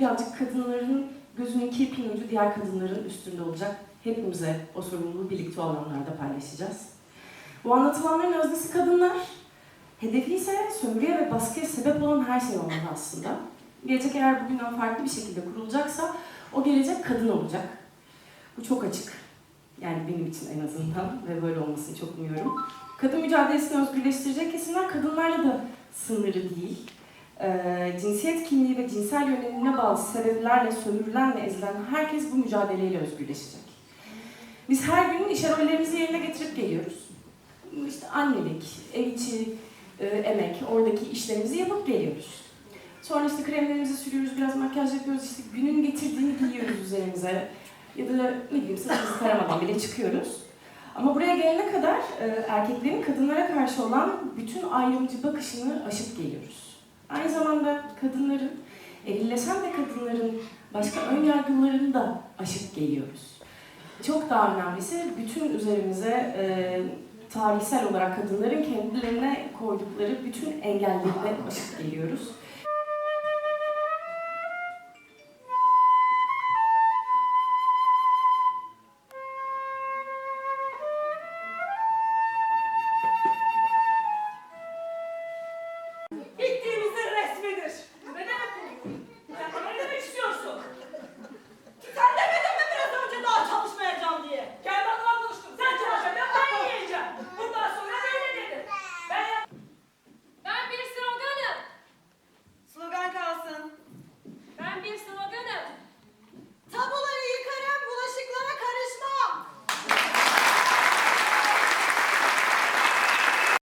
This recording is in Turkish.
birazcık kadınların gözünün kirpin ucu diğer kadınların üstünde olacak. Hepimize o sorumluluğu birlikte alanlarda paylaşacağız. Bu anlatılanların öznesi kadınlar. Hedefi ise sömürüye ve baskıya sebep olan her şey olmalı aslında. Gelecek eğer bugünden farklı bir şekilde kurulacaksa o gelecek kadın olacak. Bu çok açık. Yani benim için en azından ve böyle olmasını çok umuyorum. Kadın mücadelesini özgürleştirecek kesimler kadınlarla da sınırı değil. Ee, cinsiyet kimliği ve cinsel yönelimine bağlı sebeplerle sömürülen ve ezilen herkes bu mücadeleyle özgürleşecek. Biz her gün işe rollerimizi yerine getirip geliyoruz. İşte annelik, ev içi e, emek, oradaki işlerimizi yapıp geliyoruz. Sonra işte kremlerimizi sürüyoruz, biraz makyaj yapıyoruz, işte günün getirdiğini giyiyoruz üzerimize. Ya da ne bileyim saçımızı taramadan bile çıkıyoruz. Ama buraya gelene kadar e, erkeklerin kadınlara karşı olan bütün ayrımcı bakışını aşıp geliyoruz. Aynı zamanda kadınların, erilleşen de kadınların başka ön yargılarını da aşıp geliyoruz. Çok daha önemlisi bütün üzerimize e, tarihsel olarak kadınların kendilerine koydukları bütün engelleri de aşıp geliyoruz.